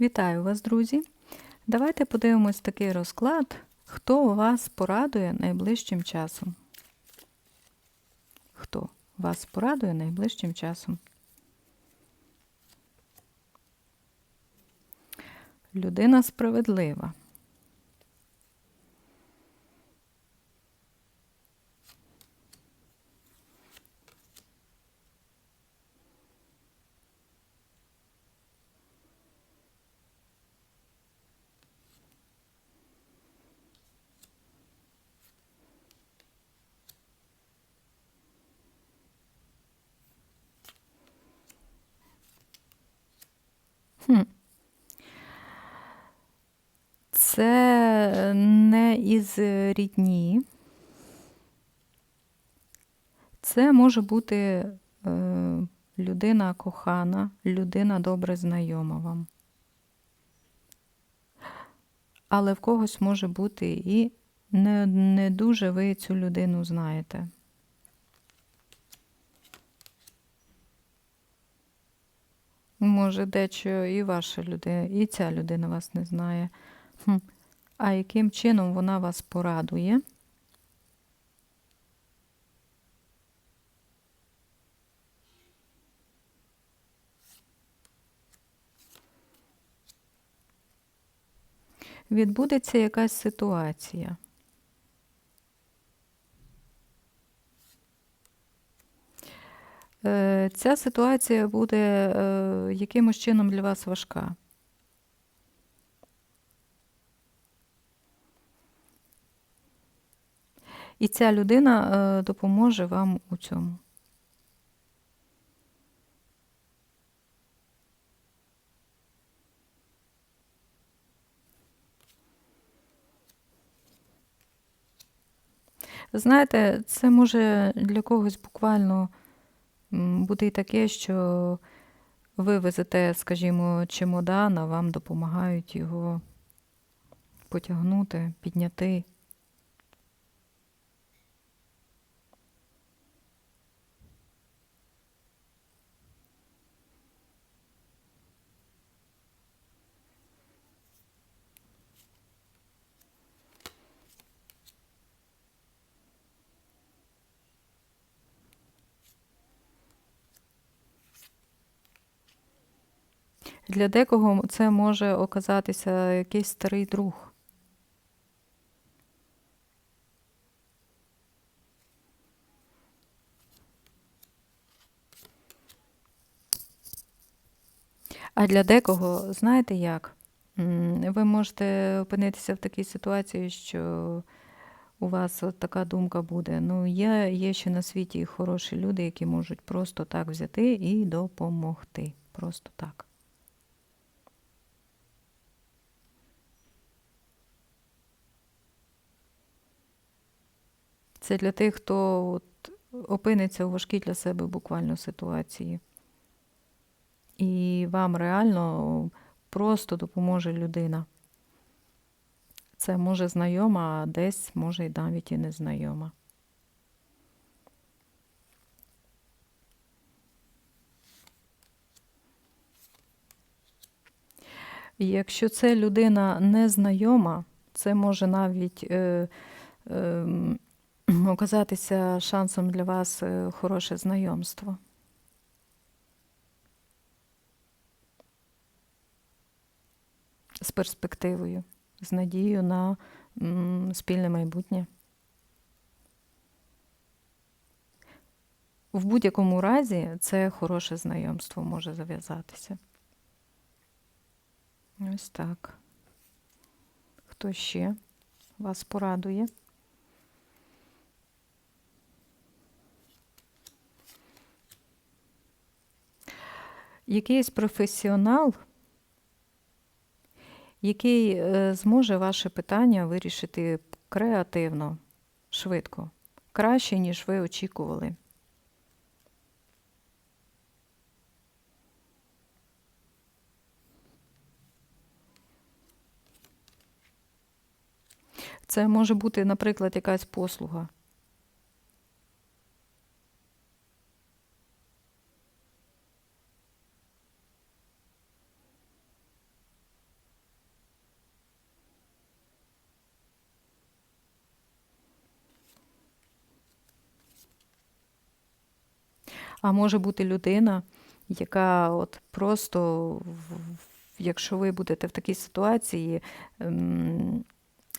Вітаю вас, друзі! Давайте подивимось такий розклад, хто вас порадує найближчим часом. Хто вас порадує найближчим часом? Людина справедлива. Хм. Це не із рідні. Це може бути е, людина кохана, людина добре знайома вам. Але в когось може бути і не, не дуже ви цю людину знаєте. Може, дечо і ваша людина, і ця людина вас не знає. Хм. А яким чином вона вас порадує? Відбудеться якась ситуація. Е, Ця ситуація буде е, якимось чином для вас важка. І ця людина е, допоможе вам у цьому. Знаєте, це може для когось буквально бути і таке, що ви везете, скажімо, чемодан, а вам допомагають його потягнути, підняти. Для декого це може оказатися якийсь старий друг. А для декого, знаєте як? Ви можете опинитися в такій ситуації, що у вас от така думка буде. Ну, є, є ще на світі хороші люди, які можуть просто так взяти і допомогти. Просто так. Це для тих, хто от опиниться у важкій для себе буквально ситуації. І вам реально просто допоможе людина. Це може знайома, а десь може і навіть і незнайома. Якщо це людина незнайома, це може навіть е, е, оказатися шансом для вас е, хороше знайомство. З перспективою, з надією на спільне майбутнє. В будь-якому разі це хороше знайомство може зав'язатися. Ось так. Хто ще вас порадує? Якийсь професіонал, який е, зможе ваше питання вирішити креативно, швидко, краще, ніж ви очікували. Це може бути, наприклад, якась послуга. А може бути людина, яка от просто, якщо ви будете в такій ситуації, ем,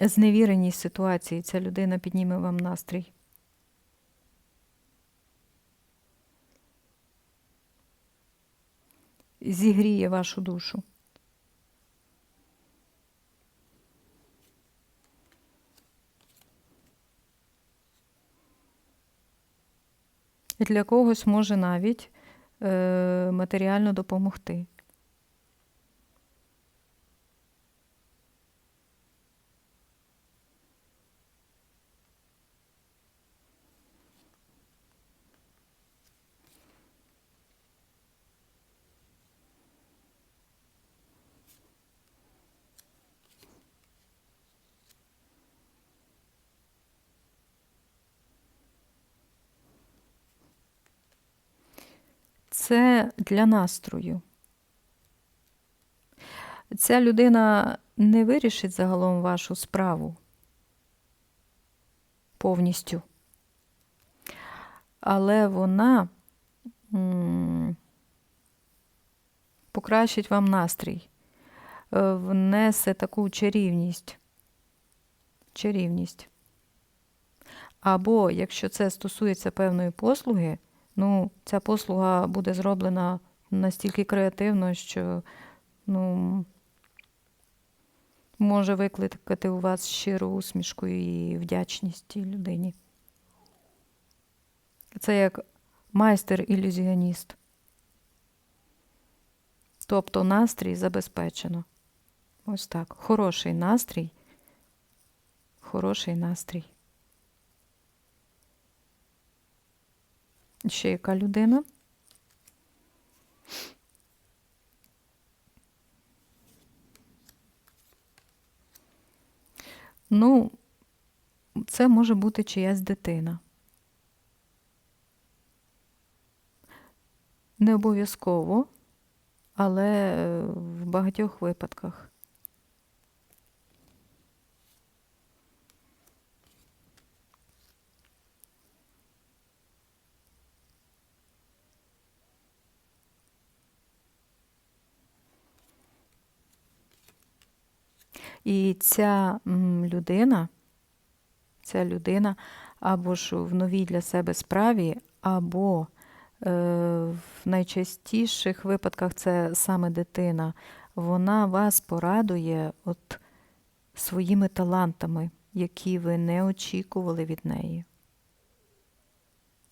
зневіреній ситуації, ця людина підніме вам настрій. Зігріє вашу душу. Для когось може навіть е, матеріально допомогти. Це для настрою. Ця людина не вирішить загалом вашу справу повністю. Але вона покращить вам настрій, е, внесе таку чарівність. Чарівність. Або якщо це стосується певної послуги, ну, ця послуга буде зроблена настільки креативно, що ну, може викликати у вас щиру усмішку і вдячність людині. Це як майстер-ілюзіоніст. Тобто настрій забезпечено. Ось так. Хороший настрій. Хороший настрій. Ще яка людина? Ну, це може бути чиясь дитина. Не обов'язково, але е, в багатьох випадках. І ця людина, ця людина або ж в новій для себе справі, або е, в найчастіших випадках це саме дитина, вона вас порадує от своїми талантами, які ви не очікували від неї.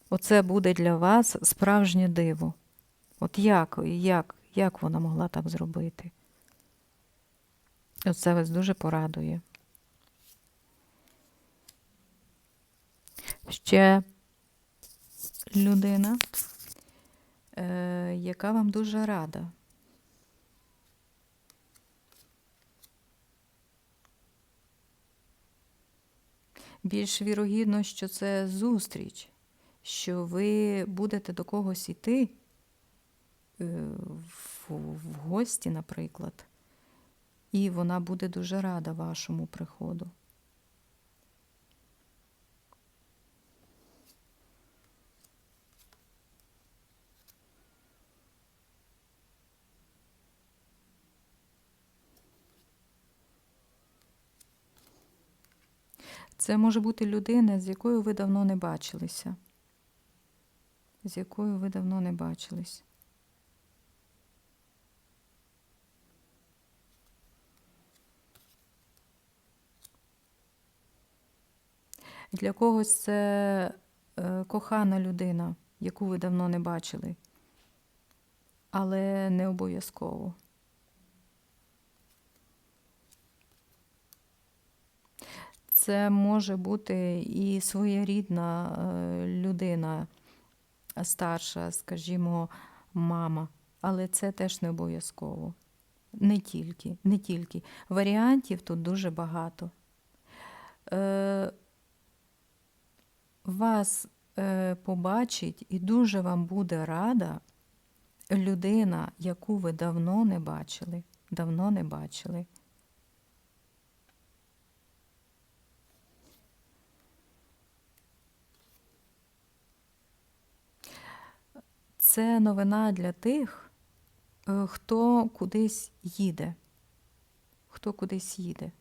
Оце буде для вас справжнє диво. От як, як, як вона могла так зробити? Оце вас дуже порадує. Ще людина, е, яка вам дуже рада. Більш вірогідно, що це зустріч, що ви будете до когось іти е, в гості, наприклад, і вона буде дуже рада вашому приходу. Це може бути людина, з якою ви давно не бачилися. З якою ви давно не бачились. Для когось це е, кохана людина, яку ви давно не бачили, але не обов'язково. Це може бути і своєрідна е, людина, старша, скажімо, мама, але це теж не обов'язково. Не тільки, не тільки. Варіантів тут дуже багато. Вас е, побачить і дуже вам буде рада людина, яку ви давно не бачили. Давно не бачили. Це новина для тих, е, хто кудись їде. Хто кудись їде.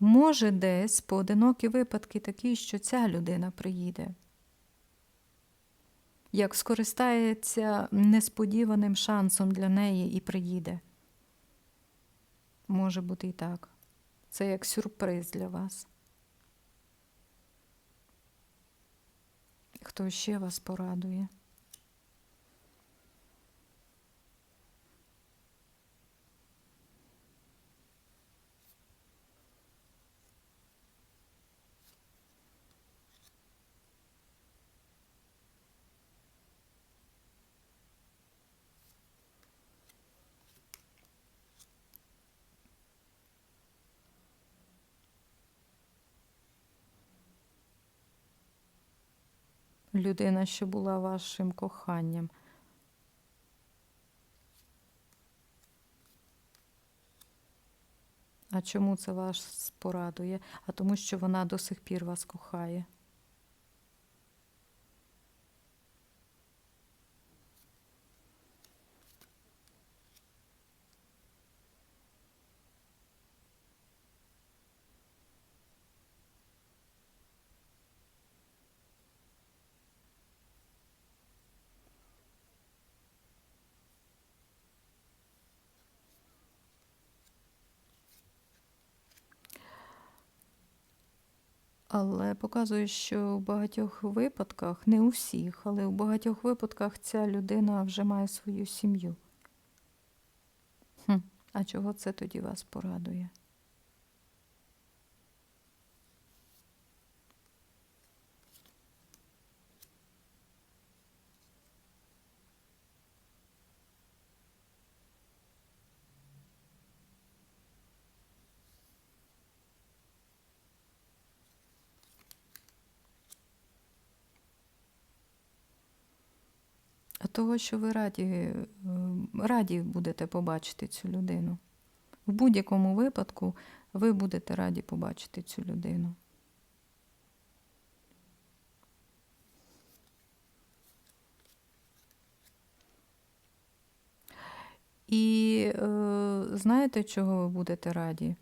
Може, десь поодинокі випадки такі, що ця людина приїде. Як скористається несподіваним шансом для неї і приїде. Може бути і так. Це як сюрприз для вас. Хто ще вас порадує? Людина, що була вашим коханням. А чому це вас порадує? А тому, що вона до сих пір вас кохає. Але показує, що в багатьох випадках, не у всіх, але у багатьох випадках ця людина вже має свою сім'ю. Хм, а чого це тоді вас порадує? Того, що ви раді, е, раді будете побачити цю людину. В будь-якому випадку ви будете раді побачити цю людину. І е, знаєте, чого ви будете раді?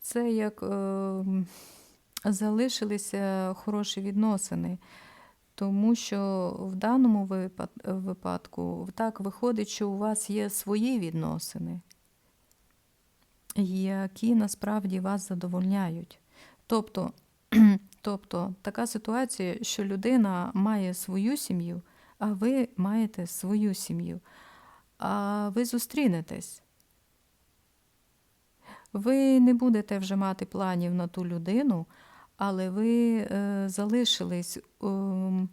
Це як е, залишилися хороші відносини. Тому що в даному випадку так виходить, що у вас є свої відносини, які насправді вас задовольняють. Тобто, тобто така ситуація, що людина має свою сім'ю, а ви маєте свою сім'ю, а ви зустрінетесь. Ви не будете вже мати планів на ту людину, але ви е, залишились ем,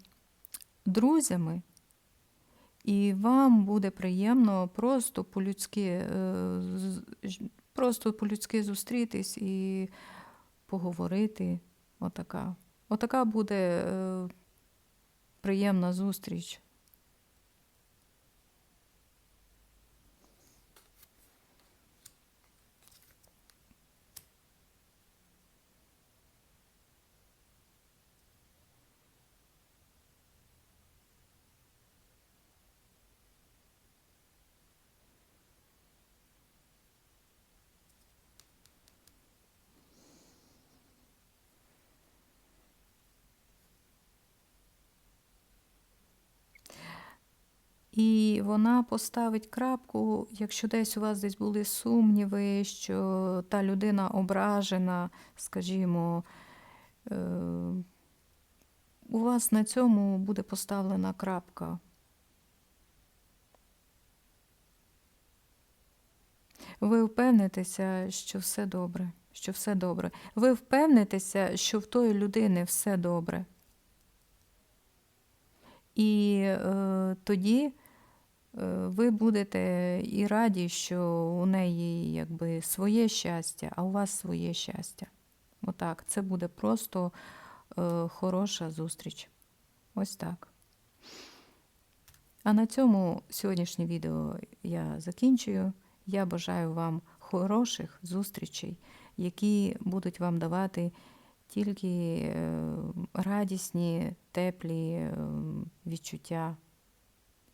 друзями, і вам буде приємно просто по-людськи, е, просто по-людськи зустрітись і поговорити. Отака. Отака буде е, приємна зустріч. І вона поставить крапку, якщо десь у вас десь були сумніви, що та людина ображена, скажімо, е, у вас на цьому буде поставлена крапка. Ви впевнитеся, що все добре, що все добре. Ви впевнитеся, що в тої людини все добре. І е, тоді ви будете і раді, що у неї якби своє щастя, а у вас своє щастя. Отак, це буде просто е, хороша зустріч. Ось так. А на цьому сьогоднішнє відео я закінчую. Я бажаю вам хороших зустрічей. які будуть вам давати тільки е, радісні, теплі е, відчуття,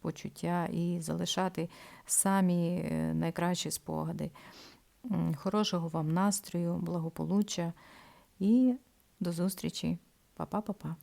почуття і залишати самі е, найкращі спогади. Хорошого вам настрою, благополуччя і до зустрічі. Па-па-па-па.